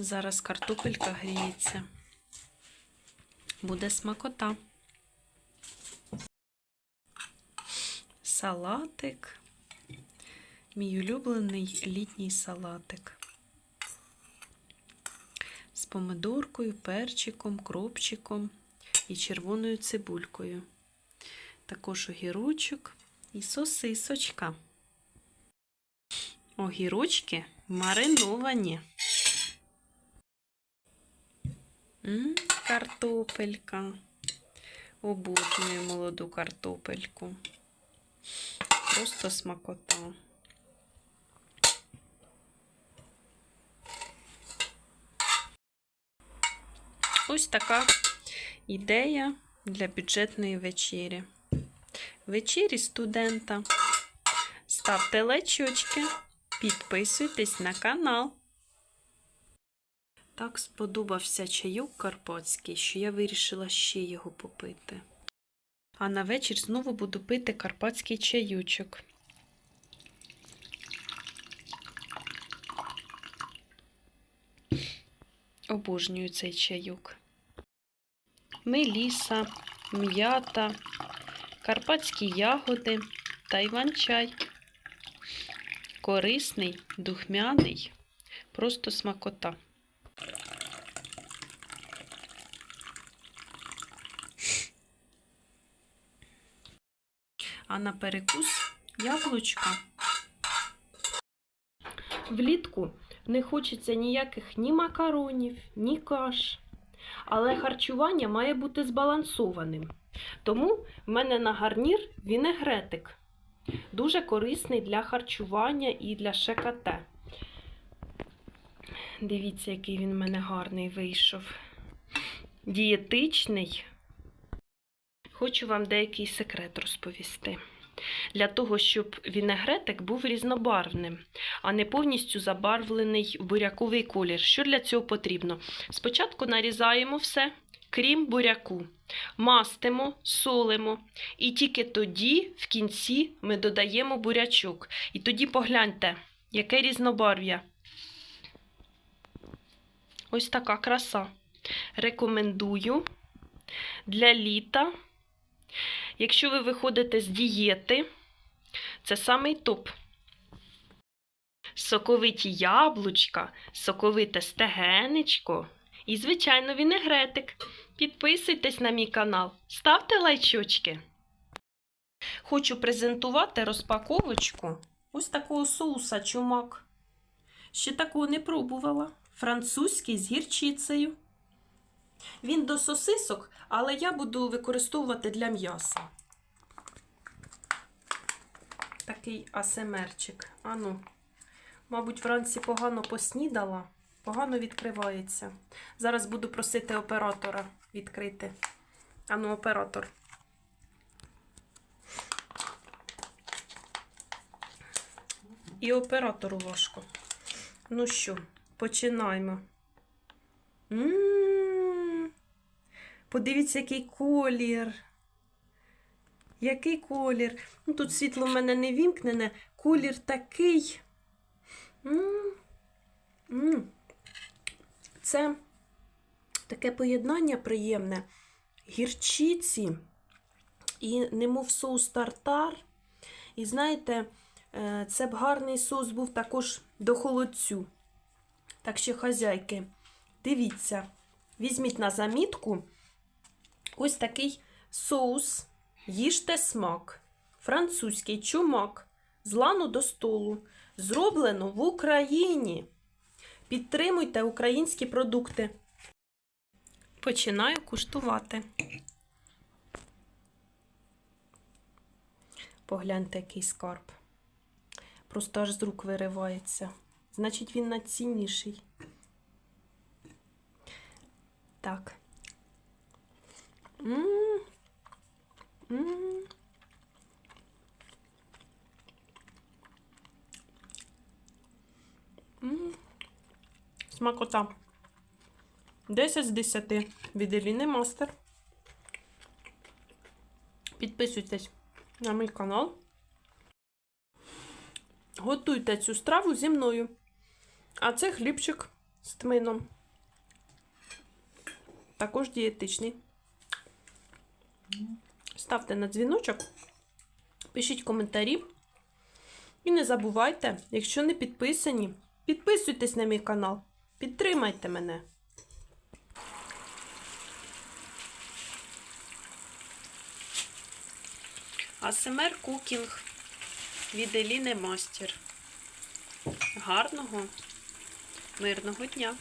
Зараз картопелька гріється. Буде смакота. Салатик. Мій улюблений літній салатик. З помидоркою, перчиком, кропчиком і червоною цибулькою. Також огірочок і сосисочка. Огірочки мариновані. М, картопелька. Обожнюю молоду картопельку. Просто смакота. Ось така ідея для бюджетної вечері. Вечері студента. Ставте лайчочки, підписуйтесь на канал. Так сподобався чайок карпатський, що я вирішила ще його попити. А на вечір знову буду пити карпатський чаючок. Обожнюю цей чайок. Меліса, м'ята, карпатські ягоди та іван-чай. Корисний, духмяний, просто смакота. А на перекус яблучка. Влітку не хочеться ніяких ні макаронів, ні каш. Але харчування має бути збалансованим. Тому в мене на гарнір вінегретик. Дуже корисний для харчування і для ШКТ. Дивіться, який він в мене гарний вийшов. Дієтичний. Хочу вам деякий секрет розповісти. Для того, щоб вінегретик був різнобарвним, а не повністю забарвлений буряковий колір. Що для цього потрібно? Спочатку нарізаємо все, крім буряку, мастимо, солимо, і тільки тоді, в кінці, ми додаємо бурячок. І тоді погляньте, яке різнобарв'я. Ось така краса. Рекомендую для літа. Якщо ви виходите з дієти, це самий топ. Соковиті яблучка, соковите стегенечко і, звичайно, вінегретик. Підписуйтесь на мій канал, ставте лайчочки. Хочу презентувати розпаковочку ось такого соуса чумак. Ще такого не пробувала. Французький з гірчицею. Він до сосисок, але я буду використовувати для м'яса. Такий асемерчик. Ану, мабуть, вранці погано поснідала, погано відкривається. Зараз буду просити оператора відкрити. Ану, оператор. І оператору важко. Ну що, починаємо. М-м-м. Подивіться, який колір. Який колір. Ну, тут світло в мене не вімкнене. Колір такий. Це таке поєднання приємне. Гірчиці і немов соус тартар. І знаєте, е, це б гарний соус був також до холодцю. Так що, хазяйки, дивіться, візьміть на замітку ось такий соус. Їжте смак. Французький чумак. З лану до столу. Зроблено в Україні. Підтримуйте українські продукти. Починаю куштувати. Погляньте, який скарб. Просто аж з рук виривається. Значить, він найцінніший. Так. М. М. Смакота. 10 з 10 від Еліни Мастер. Підписуйтесь на мій канал. Готуйте цю страву зі мною. А це хлібчик з тмином. Також дієтичний. Ставте на дзвіночок, пишіть коментарі. І не забувайте, якщо не підписані, підписуйтесь на мій канал. Підтримайте мене. АСМР Кукінг від Еліни Мастер. Гарного, мирного дня!